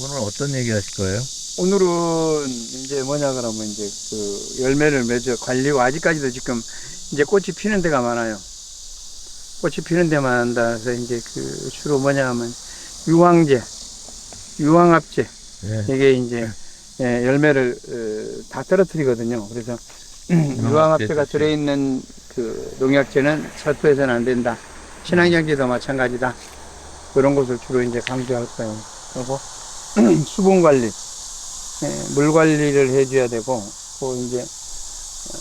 오늘 어떤 얘기 하실 거예요? 오늘은 이제 뭐냐 그러면 이제 그 열매를 맺어 관리고 아직까지도 지금 이제 꽃이 피는 데가 많아요. 꽃이 피는 데만 한다. 그래서 이제 그 주로 뭐냐 하면 유황제, 유황합제 네. 이게 이제 예, 열매를 어, 다 떨어뜨리거든요. 그래서 유황합제가. 들어있는 그 농약제는 살포해서는 안 된다. 친환경제도 마찬가지다. 그런 것을 주로 이제 강조할 거예요. 그리고 수분 관리, 예, 물 관리를 해줘야 되고, 또 이제 어,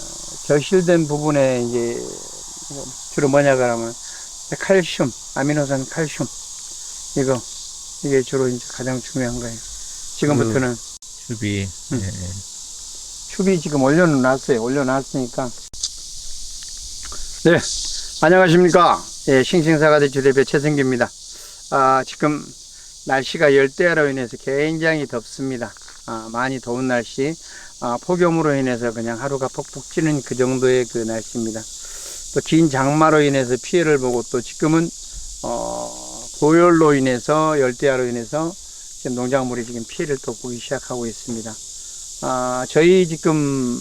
결실된 부분에 이제 주로 뭐냐 그러면 칼슘, 아미노산 칼슘 이거 이게 주로 이제 가장 중요한 거예요. 지금부터는 수비. 음. 네. 춥이 지금 올려놨어요. 올려놨으니까. 네. 안녕하십니까. 예, 싱싱사과대 주대표 최승기입니다. 아, 지금 날씨가 열대야로 인해서 굉장히 덥습니다. 아, 많이 더운 날씨. 아, 폭염으로 인해서 그냥 하루가 퍽퍽 찌는 그 정도의 그 날씨입니다. 또 긴 장마로 인해서 피해를 보고 또 지금은, 어, 고열로 인해서 열대야로 인해서 지금 농작물이 지금 피해를 또 보기 시작하고 있습니다. 아, 저희 지금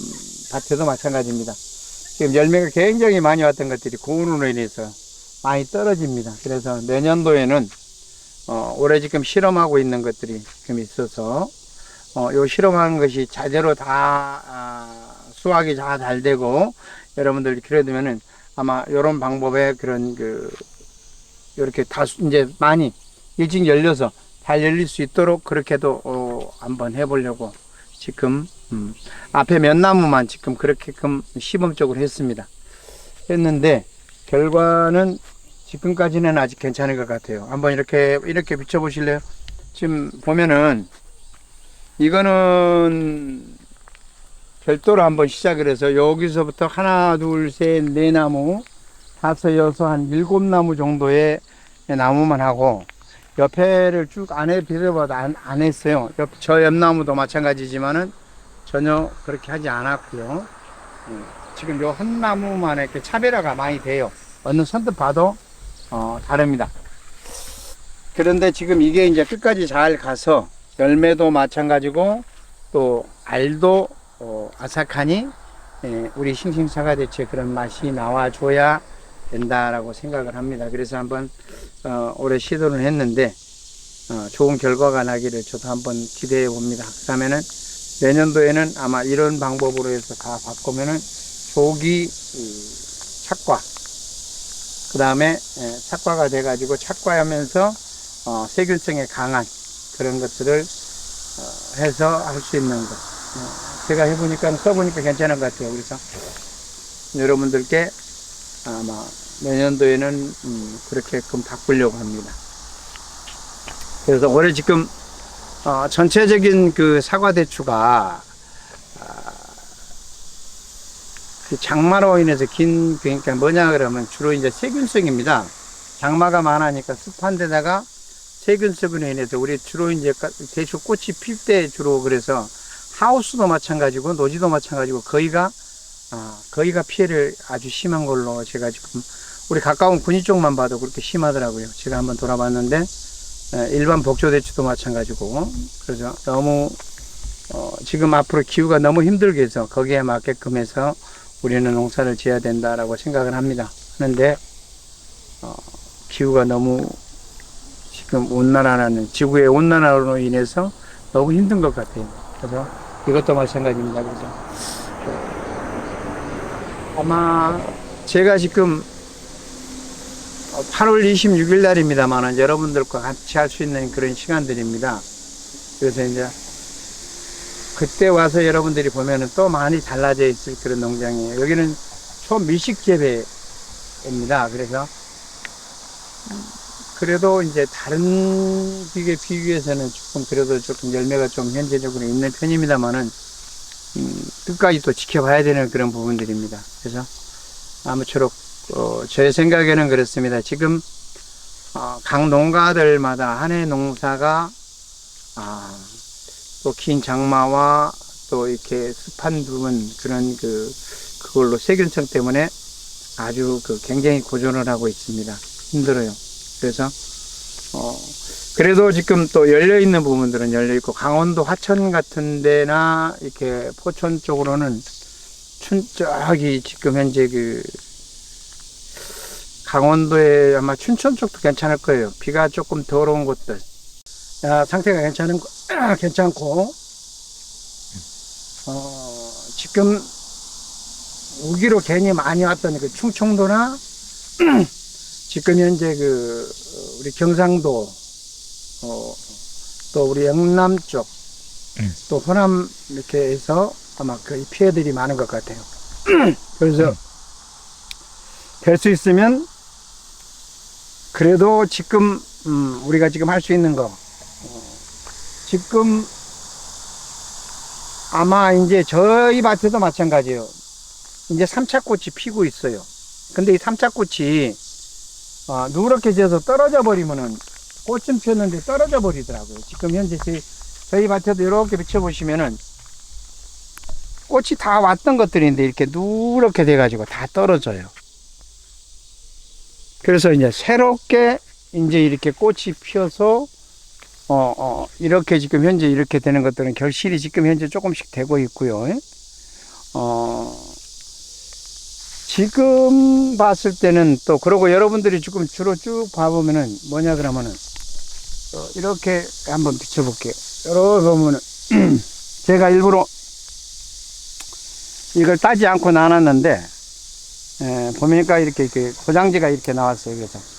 밭에도 마찬가지입니다. 지금 열매가 굉장히 많이 왔던 것들이 고온으로 인해서 많이 떨어집니다. 그래서 내년도에는 어, 올해 지금 실험하고 있는 것들이 지금 있어서 어, 요 실험하는 것이 자재로 다 아, 수확이 다 잘 되고 여러분들이 그래두면은 아마 요런 방법에 그런 그 이렇게 다수 이제 많이 일찍 열려서 잘 열릴 수 있도록 그렇게도 어, 한번 해보려고 지금 음, 앞에 몇 나무만 지금 그렇게끔 시범적으로 했습니다. 했는데 결과는 지금까지는 아직 괜찮은 것 같아요. 한번 이렇게 이렇게 비춰 보실래요? 지금 보면은 이거는 별도로 한번 시작을 해서 여기서부터 하나, 둘, 셋, 네 나무, 다섯, 여섯, 한 일곱 나무 정도의 나무만 하고 옆에를 쭉 안에 비례봐도 안, 안 했어요. 옆, 저 옆나무도 마찬가지지만은 전혀 그렇게 하지 않았고요. 음, 지금 요 한 나무만 이렇게 차별화가 많이 돼요. 어느 선뜻 봐도 어, 다릅니다. 그런데 지금 이게 이제 끝까지 잘 가서 열매도 마찬가지고 또 알도 어, 아삭하니 예, 우리 싱싱사과 대체 그런 맛이 나와줘야 된다라고 생각을 합니다. 그래서 한번 어, 올해 시도를 했는데 어, 좋은 결과가 나기를 저도 한번 기대해 봅니다. 그다음에는 내년도에는 아마 이런 방법으로 해서 다 바꾸면은 조기 이, 착과 그 다음에 예, 착과가 돼가지고 착과하면서 어, 세균성에 강한 그런 것들을 어, 해서 할 수 있는 것. 어, 제가 해보니까 써보니까 괜찮은 것 같아요. 그래서 여러분들께 아마 내년도에는 음, 그렇게끔 바꾸려고 합니다. 그래서 올해 지금 어, 전체적인 그 사과 대추가 아, 그 장마로 인해서 긴 그러니까 뭐냐 그러면 주로 이제 세균성입니다. 장마가 많으니까 습한 데다가 세균성으로 인해서 우리 주로 이제 까- 대추 꽃이 필 때 주로 그래서 하우스도 마찬가지고 노지도 마찬가지고 거의가 아, 거의가 피해를 아주 심한 걸로 제가 지금 우리 가까운 군위 쪽만 봐도 그렇게 심하더라고요. 제가 한번 돌아봤는데 에, 일반 복조 대추도 마찬가지고 그래서 너무 어, 지금 앞으로 기후가 너무 힘들게 해서 거기에 맞게끔 해서 우리는 농사를 지어야 된다라고 생각을 합니다. 하는데 어, 기후가 너무 지금 온난화라는 지구의 온난화로 인해서 너무 힘든 것 같아요. 그래서 이것도 마찬가지입니다. 그래서 어, 아마 제가 지금 8월 26일 날입니다만 여러분들과 같이 할 수 있는 그런 시간들입니다. 그래서 이제 그때 와서 여러분들이 보면은 또 많이 달라져 있을 그런 농장이에요. 여기는 초밀식 재배입니다. 그래서 음, 그래도 이제 다른 비에 비교해서는 조금 그래도 조금 열매가 좀 현재적으로 있는 편입니다만은 음, 끝까지 또 지켜봐야 되는 그런 부분들입니다. 그래서 아무쪼록 어, 제 생각에는 그렇습니다. 지금 어, 각 농가들마다 한 해 농사가 아, 또 긴 장마와 또 이렇게 습한 부분 그런 그 그걸로 세균성 때문에 아주 그 굉장히 고전을 하고 있습니다. 힘들어요. 그래서 어, 그래도 지금 또 열려 있는 부분들은 열려 있고 강원도 화천 같은 데나 이렇게 포천 쪽으로는 춘 저기 지금 현재 그 강원도에 아마 춘천 쪽도 괜찮을 거예요. 비가 조금 더러운 곳들. 야, 상태가 괜찮은 거- 괜찮고 어, 지금 우기로 괜히 많이 왔던 그 충청도나 지금 현재 그 어, 우리 경상도 어, 또 우리 영남 쪽, 음. 또 호남 이렇게 해서 아마 그 피해들이 많은 것 같아요. 그래서 될수 있으면 그래도 지금 음, 우리가 지금 할 수 있는 거 어, 지금 아마 이제 저희 밭에도 마찬가지예요. 이제 삼차꽃이 피고 있어요. 근데 이 삼차꽃이 어, 누렇게 져서 떨어져 버리면은 꽃은 피었는데 떨어져 버리더라고요. 지금 현재 저희, 저희 밭에도 이렇게 비춰보시면은 꽃이 다 왔던 것들인데 이렇게 누렇게 돼가지고 다 떨어져요. 그래서 이제 새롭게 이제 이렇게 꽃이 피어서 어, 어, 이렇게 지금 현재 이렇게 되는 것들은 결실이 지금 현재 조금씩 되고 있고요. 어, 지금 봤을 때는 또, 그러고 여러분들이 지금 주로 쭉 봐보면은 뭐냐 그러면은, 어, 이렇게 한번 비춰볼게요. 여러분 보면은, 제가 일부러 이걸 따지 않고 나눴는데, 에, 보니까 이렇게, 이렇게 고장지가 이렇게 나왔어요. 그래서.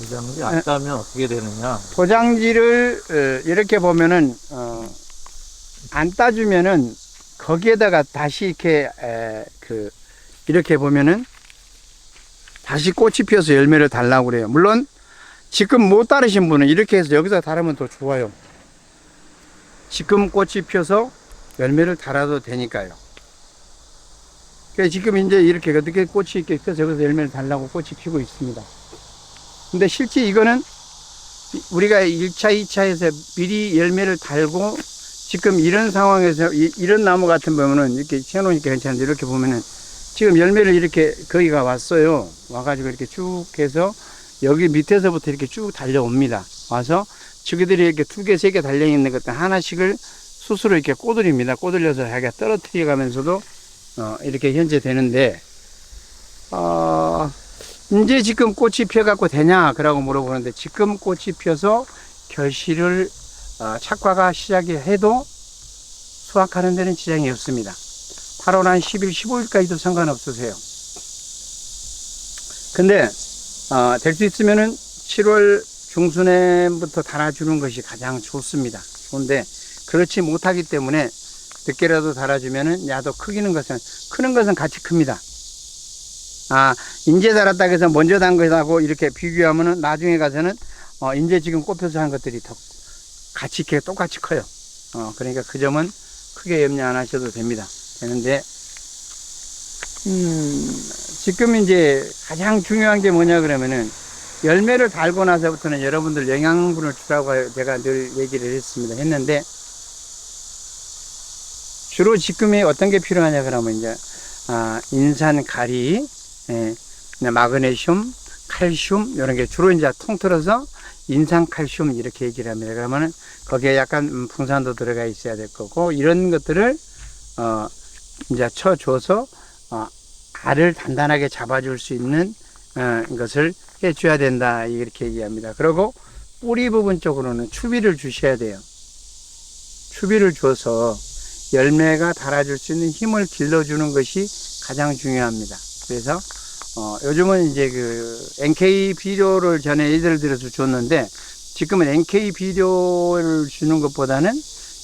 고장이 안 따면 어떻게 되느냐. 포장지를 어, 이렇게 보면은 어, 안 따주면은 거기에다가 다시 이렇게 에, 그 이렇게 보면은 다시 꽃이 피어서 열매를 달라고 그래요. 물론 지금 못 따르신 분은 이렇게 해서 여기서 달으면 더 좋아요. 지금 꽃이 피어서 열매를 달아도 되니까요. 그래서 지금 이제 이렇게 어떻게 꽃이 이렇게 피어서 여기서 열매를 달라고 꽃이 피고 있습니다. 근데 실제 이거는 우리가 1차, 2차에서 미리 열매를 달고 지금 이런 상황에서 이, 런 나무 같은 보면은 이렇게 채워놓으니까 괜찮은데 이렇게 보면은 지금 열매를 이렇게 거기가 왔어요. 와가지고 이렇게 쭉 해서 여기 밑에서부터 이렇게 쭉 달려옵니다. 와서 저기들이 이렇게 두 개, 세 개 달려있는 것들 하나씩을 스스로 이렇게 꼬들입니다. 꼬들려서 자기가 떨어뜨려 가면서도 어, 이렇게 현재 되는데, 어, 이제 지금 꽃이 피어갖고 되냐? 그라고 물어보는데 지금 꽃이 피어서 결실을 어, 착과가 시작이 해도 수확하는 데는 지장이 없습니다. 8월 한 10일, 15일까지도 상관없으세요. 근데 어, 될 수 있으면은 7월 중순에부터 달아주는 것이 가장 좋습니다. 좋은데 그렇지 못하기 때문에 늦게라도 달아주면은 야도 크기는 것은 크는 것은 같이 큽니다. 아, 인제 달았다 해서 먼저 단 것하고 이렇게 비교하면은 나중에 가서는 어, 인제 지금 꽃펴서 한 것들이 더 같이 이렇게 똑같이 커요. 어, 그러니까 그 점은 크게 염려 안 하셔도 됩니다. 되는데, 음, 지금 이제 가장 중요한 게 뭐냐 그러면은 열매를 달고 나서부터는 여러분들 영양분을 주라고 제가 늘 얘기를 했습니다. 했는데, 주로 지금이 어떤 게 필요하냐 그러면 이제, 아, 인산, 가리, 예, 마그네슘, 칼슘 이런 게 주로 이제 통틀어서 인산 칼슘 이렇게 얘기를 합니다. 그러면은 거기에 약간 음, 풍산도 들어가 있어야 될 거고 이런 것들을 어 이제 쳐줘서 어 알을 단단하게 잡아줄 수 있는 어 것을 해줘야 된다 이렇게 얘기합니다. 그리고 뿌리 부분 쪽으로는 추비를 주셔야 돼요. 추비를 줘서 열매가 달아줄 수 있는 힘을 길러주는 것이 가장 중요합니다. 그래서 어, 요즘은 이제 그 NK 비료를 전에 예를 들어서 줬는데 지금은 NK 비료를 주는 것보다는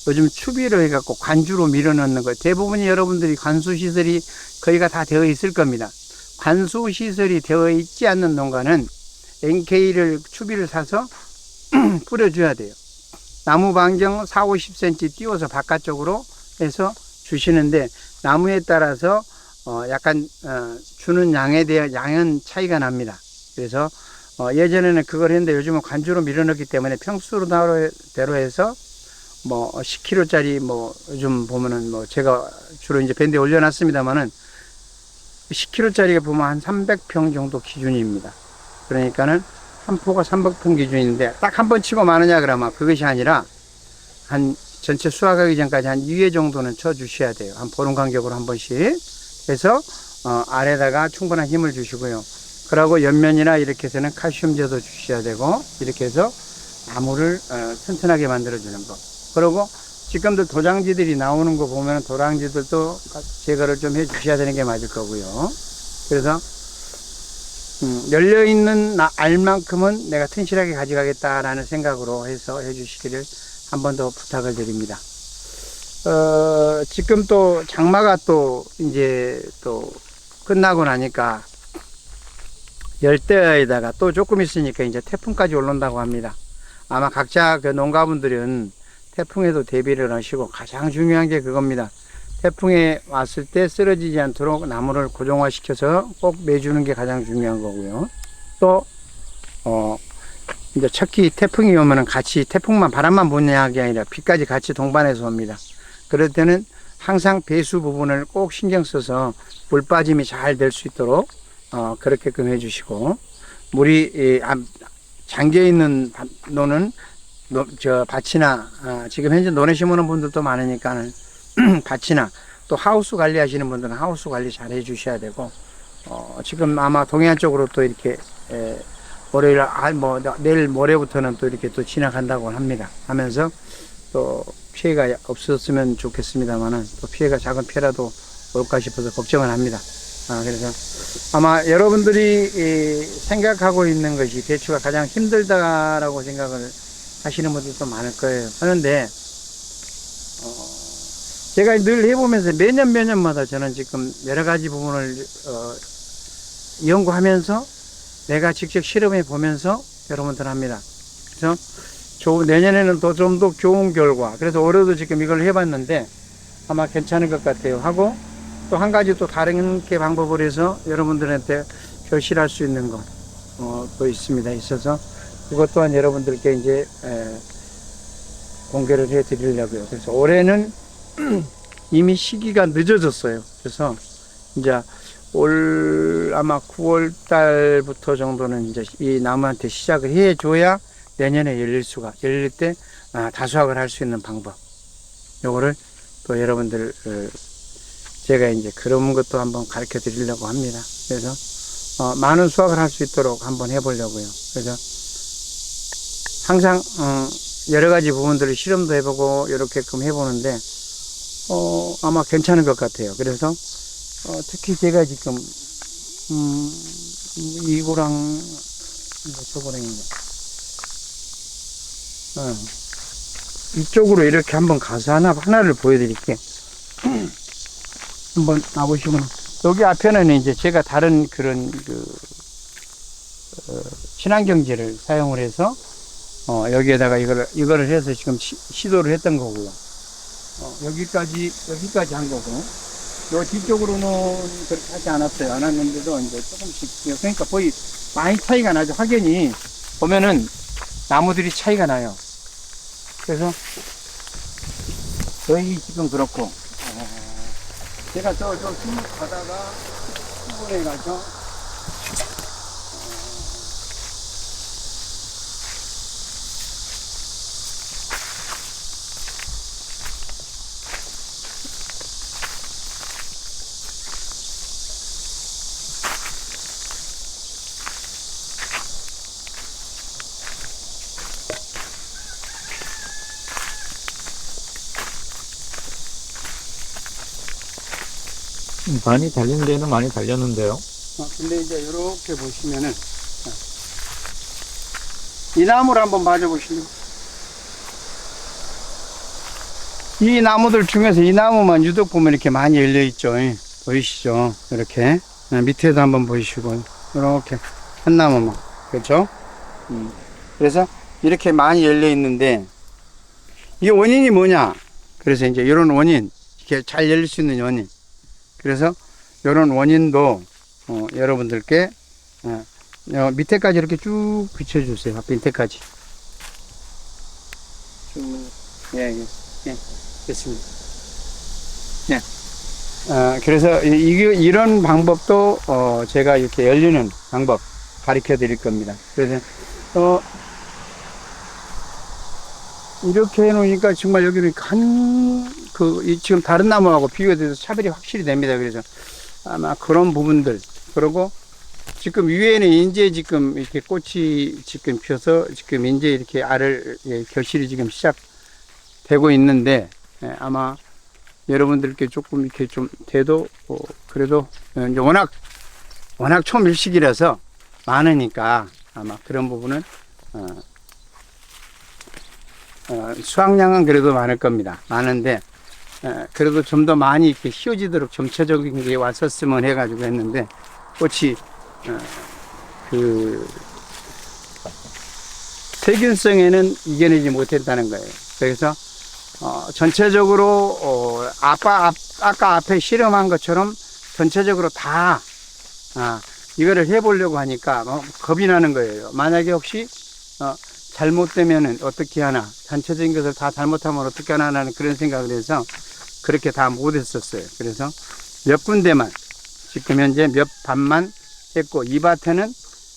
요즘 추비를 해갖고 관주로 밀어넣는 거 대부분이 여러분들이 관수 시설이 거의가 다 되어 있을 겁니다. 관수 시설이 되어 있지 않는 농가는 NK를 추비를 사서 뿌려줘야 돼요. 나무 반경 4, 50cm 띄워서 바깥쪽으로 해서 주시는데 나무에 따라서 어, 약간 어, 주는 양에 대한 양은 차이가 납니다. 그래서 어, 예전에는 그걸 했는데 요즘은 관주로 밀어넣기 때문에 평수대로 해서 뭐 10kg짜리 뭐 요즘 보면은 뭐 제가 주로 이제 밴드에 올려놨습니다만은 10kg짜리가 보면 한 300평 정도 기준입니다. 그러니까는 한 포가 300평 기준인데 딱 한 번 치고 마느냐 그러면 그것이 아니라 한 전체 수확하기 전까지 한 2회 정도는 쳐 주셔야 돼요. 한 보름 간격으로 한 번씩. 그래서 어, 아래다가 충분한 힘을 주시고요. 그러고 옆면이나 이렇게 해서는 칼슘제도 주셔야 되고 이렇게 해서 나무를 어, 튼튼하게 만들어 주는 법. 그리고 지금도 도장지들이 나오는 거 보면 도장지들도 제거를 좀 해 주셔야 되는 게 맞을 거고요. 그래서 음, 열려 있는 나- 알만큼은 내가 튼실하게 가져가겠다라는 생각으로 해서 해주시기를 한 번 더 부탁을 드립니다. 어, 지금 또 장마가 또 이제 또 끝나고 나니까 열대야에다가 또 조금 있으니까 이제 태풍까지 올라온다고 합니다. 아마 각자 그 농가분들은 태풍에도 대비를 하시고 가장 중요한 게 그겁니다. 태풍에 왔을 때 쓰러지지 않도록 나무를 고정화시켜서 꼭 매주는 게 가장 중요한 거고요. 또, 어, 이제 특히 태풍이 오면은 같이 태풍만 바람만 부는 게 아니라 비까지 같이 동반해서 옵니다. 그럴 때는 항상 배수 부분을 꼭 신경 써서 물 빠짐이 잘 될 수 있도록 어, 그렇게끔 해주시고 물이 잠겨 있는 밭- 노는 노- 저 밭이나 아, 지금 현재 논에 심으는 분들도 많으니까는 밭이나 또 하우스 관리하시는 분들은 하우스 관리 잘 해주셔야 되고 어, 지금 아마 동해안 쪽으로 또 이렇게 에, 월요일 아, 뭐 내일 모레부터는 또 이렇게 또 지나간다고 합니다. 하면서 또 피해가 없었으면 좋겠습니다만은 또 피해가 작은 피해라도 올까 싶어서 걱정을 합니다. 아, 그래서 아마 여러분들이 이, 생각하고 있는 것이 배추가 가장 힘들다라고 생각을 하시는 분들도 많을 거예요. 하는데 어, 제가 늘 해보면서 매년 매년마다 저는 지금 여러 가지 부분을 어, 연구하면서 내가 직접 실험해 보면서 여러분들 합니다. 그래서 조, 내년에는 더좀더 좋은 결과. 그래서 올해도 지금 이걸 해봤는데 아마 괜찮을 것 같아요. 하고 또 한 가지 또 다른 게 방법을 해서 여러분들한테 표시할 수 있는 것, 어, 또 있습니다. 있어서 그것 또한 여러분들께 이제 에, 공개를 해 드리려고요. 그래서 올해는 이미 시기가 늦어졌어요. 그래서 이제 올 아마 9월 달부터 정도는 이제 이 나무한테 시작을 해 줘야 내년에 열릴 수가 열릴 때 아, 다수확을 할 수 있는 방법. 요거를 또 여러분들 어, 제가 이제 그런 것도 한번 가르쳐 드리려고 합니다. 그래서 어, 많은 수확을 할 수 있도록 한번 해보려고요. 그래서 항상 어, 여러 가지 부분들을 실험도 해보고 이렇게끔 해보는데 어, 아마 괜찮은 것 같아요. 그래서 어, 특히 제가 지금 음, 이거랑 이거 저거랑인데 어, 이쪽으로 이렇게 한번 가서 하나 하나를 보여드릴게. 한번 나보시면 여기 앞에는 이제 제가 다른 그런 그 어, 친환경제를 사용을 해서 어, 여기에다가 이걸 이거를 해서 지금 시, 시도를 했던 거고요. 어, 여기까지 여기까지 한 거고 요 뒤쪽으로는 그렇게 하지 않았어요. 안 했는데도 이제 조금씩 그러니까 거의 많이 차이가 나죠. 확연히 보면은 나무들이 차이가 나요. 그래서 저희 지금 그렇고 어, 제가 저저 쭉 가다가 가서 많이 달린 데는 많이 달렸는데요. 어, 근데 이제 이렇게 보시면은 자, 이 나무를 한번 봐줘보실래요? 이 나무들 중에서 이 나무만 유독 보면 이렇게 많이 열려 있죠. 예. 보이시죠? 이렇게 어, 밑에도 한번 보이시고 이렇게 한 나무만 그렇죠? 음. 그래서 이렇게 많이 열려 있는데 이 원인이 뭐냐? 그래서 이제 이런 원인 이렇게 잘 열릴 수 있는 원인 그래서 이런 원인도 어, 여러분들께 어, 어, 밑에까지 이렇게 쭉 비춰주세요. 밑에까지. 쭉, 예, 예, 예, 됐습니다. 예. 어, 그래서 이, 이- 이런 방법도 어, 제가 이렇게 열리는 방법 가르쳐 드릴 겁니다. 그래서 어, 이렇게 해놓으니까 정말 여기는 한, 그, 이 지금 다른 나무하고 비교돼서 차별이 확실히 됩니다. 그래서 아마 그런 부분들. 그리고 지금 위에는 이제 지금 이렇게 꽃이 지금 피어서 지금 이제 이렇게 알을, 예, 결실이 지금 시작되고 있는데, 예, 아마 여러분들께 조금 이렇게 좀 돼도, 어, 그래도, 어, 워낙, 워낙 초밀식이라서 많으니까 아마 그런 부분은, 어, 어, 수확량은 그래도 많을 겁니다. 많은데, 에, 그래도 좀 더 많이 이렇게 휘어지도록 점차적인 게 왔었으면 해가지고 했는데, 꽃이, 어, 그, 세균성에는 이겨내지 못했다는 거예요. 그래서, 어, 전체적으로, 어, 아까, 앞, 아까 앞에 실험한 것처럼 전체적으로 다, 아, 이거를 해보려고 하니까 뭐 겁이 나는 거예요. 만약에 혹시, 어, 잘못되면은 어떻게 하나, 전체적인 것을 다 잘못하면 어떻게 하나라는 그런 생각을 해서 그렇게 다 못했었어요. 그래서 몇 군데만, 지금 현재 몇 반만 했고, 이 밭에는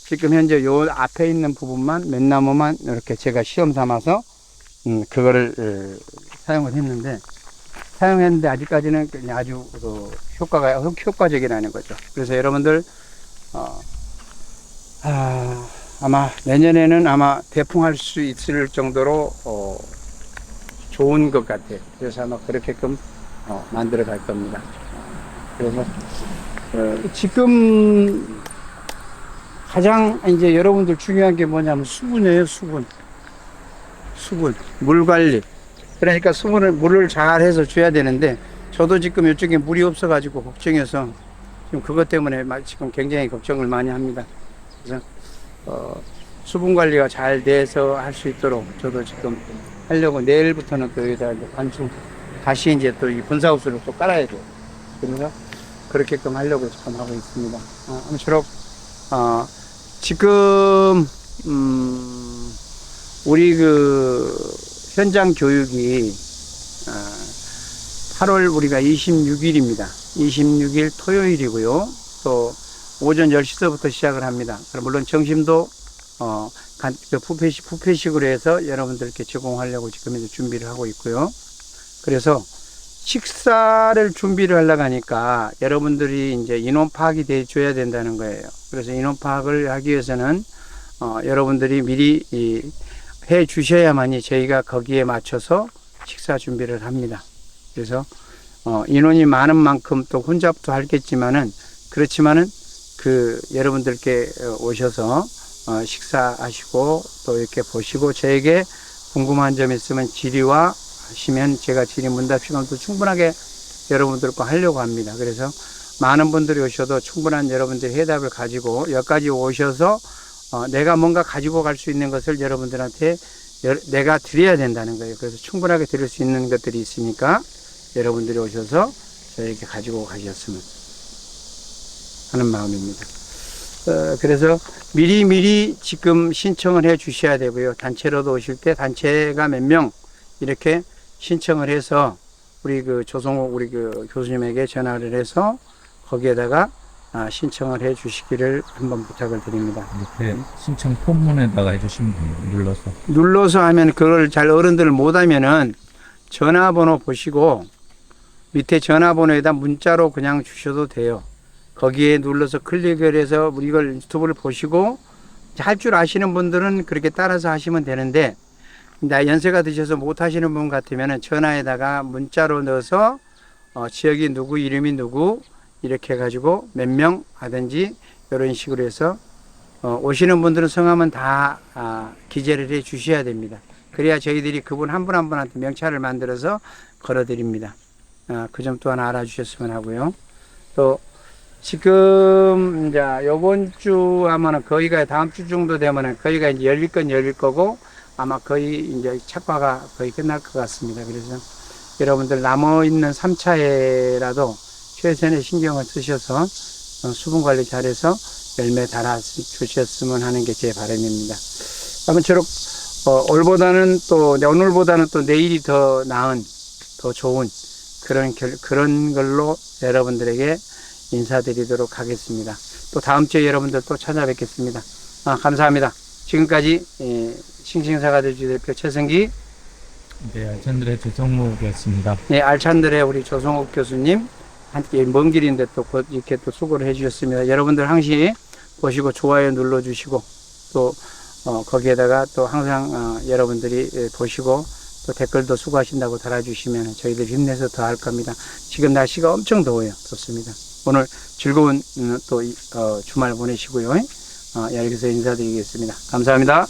지금 현재 요 앞에 있는 부분만, 몇 나무만 이렇게 제가 시험 삼아서, 음, 그거를, 어, 사용을 했는데, 사용했는데 아직까지는 아주 그 효과가, 효- 효과적이라는 거죠. 그래서 여러분들, 어, 아, 아마 내년에는 아마 대풍할 수 있을 정도로 어, 좋은 것 같아요. 그래서 아마 그렇게끔 어, 만들어 갈 겁니다. 그래서 어, 지금 가장 이제 여러분들 중요한 게 뭐냐면 수분이에요, 수분. 수분, 물 관리. 그러니까 수분을 물을 잘 해서 줘야 되는데 저도 지금 이쪽에 물이 없어가지고 걱정해서 지금 그것 때문에 막 지금 굉장히 걱정을 많이 합니다. 그래서 어, 수분 관리가 잘 돼서 할 수 있도록 저도 지금 하려고 내일부터는 또 여기다 관중 다시 이제 또 이 분사호스를 또 깔아야 돼요. 그래서 그렇게끔 하려고 지금 하고 있습니다. 어, 아무쪼록 어, 지금 음, 우리 그 현장 교육이 어, 8월 우리가 26일입니다. 26일 토요일이고요. 또 오전 10시서부터 시작을 합니다. 물론 점심도 어, 간, 그 부페식, 부페식으로 해서 여러분들께 제공하려고 지금 이제 준비를 하고 있고요. 그래서 식사를 준비를 하려고 하니까 여러분들이 이제 인원 파악이 돼 줘야 된다는 거예요. 그래서 인원 파악을 하기 위해서는 어, 여러분들이 미리 이, 해 주셔야만이 저희가 거기에 맞춰서 식사 준비를 합니다. 그래서 어, 인원이 많은 만큼 또 혼자부터 하겠지만은 그렇지만은 그 여러분들께 어, 오셔서 어, 식사하시고 또 이렇게 보시고 저에게 궁금한 점 있으면 질의와 하시면 제가 질의 문답 시간도 충분하게 여러분들과 하려고 합니다. 그래서 많은 분들이 오셔도 충분한 여러분들의 해답을 가지고 여기까지 오셔서 어, 내가 뭔가 가지고 갈 수 있는 것을 여러분들한테 여- 내가 드려야 된다는 거예요. 그래서 충분하게 드릴 수 있는 것들이 있으니까 여러분들이 오셔서 저에게 가지고 가셨으면 하는 마음입니다. 어, 그래서 미리미리 지금 신청을 해 주셔야 되고요. 단체로도 오실 때 단체가 몇 명 이렇게 신청을 해서 우리 그 조성욱 우리 그 교수님에게 전화를 해서 거기에다가 아, 신청을 해 주시기를 한번 부탁을 드립니다. 이렇게 신청 폰문에다가 해주시면 돼요. 눌러서. 눌러서 하면 그걸 잘 어른들을 못하면은 전화번호 보시고 밑에 전화번호에다 문자로 그냥 주셔도 돼요. 거기에 눌러서 클릭을 해서 이걸 유튜브를 보시고 할 줄 아시는 분들은 그렇게 따라서 하시면 되는데 나 연세가 드셔서 못 하시는 분 같으면은 전화에다가 문자로 넣어서 어, 지역이 누구 이름이 누구 이렇게 해가지고 몇 명 하든지 이런 식으로 해서 어, 오시는 분들은 성함은 다 아, 기재를 해 주셔야 됩니다. 그래야 저희들이 그분 한 분 한 분한테 명찰을 만들어서 걸어드립니다. 아, 그점 또한 알아주셨으면 하고요. 또 지금 이제 요번 주 아마는 거의가 다음 주 정도 되면은 거의가 이제 열릴 건 열릴 거고 아마 거의 이제 착과가 거의 끝날 것 같습니다. 그래서 여러분들 남아 있는 3차에라도 최선의 신경을 쓰셔서 어, 수분 관리 잘해서 열매 달아 주셨으면 하는 게 제 바람입니다. 아무쪼록 어, 올보다는 또 네, 오늘보다는 또 내일이 더 나은 더 좋은 그런 결, 그런 걸로 여러분들에게 인사드리도록 하겠습니다. 또 다음 주에 여러분들 또 찾아뵙겠습니다. 아, 감사합니다. 지금까지 예, 싱싱사과들주 대표 최승기, 네, 알찬드레 조성목이었습니다. 네, 알찬들의 우리 조성욱 교수님 함께 먼 길인데 또곧 이렇게 또 수고를 해주셨습니다. 여러분들 항시 보시고 좋아요 눌러주시고 또 어, 거기에다가 또 항상 어, 여러분들이 예, 보시고 또 댓글도 수고하신다고 달아주시면 저희들 힘내서 더 할 겁니다. 지금 날씨가 엄청 더워요. 좋습니다. 오늘 즐거운 음, 또 이- 어, 주말 보내시고요. 어, 여기서 인사드리겠습니다. 감사합니다.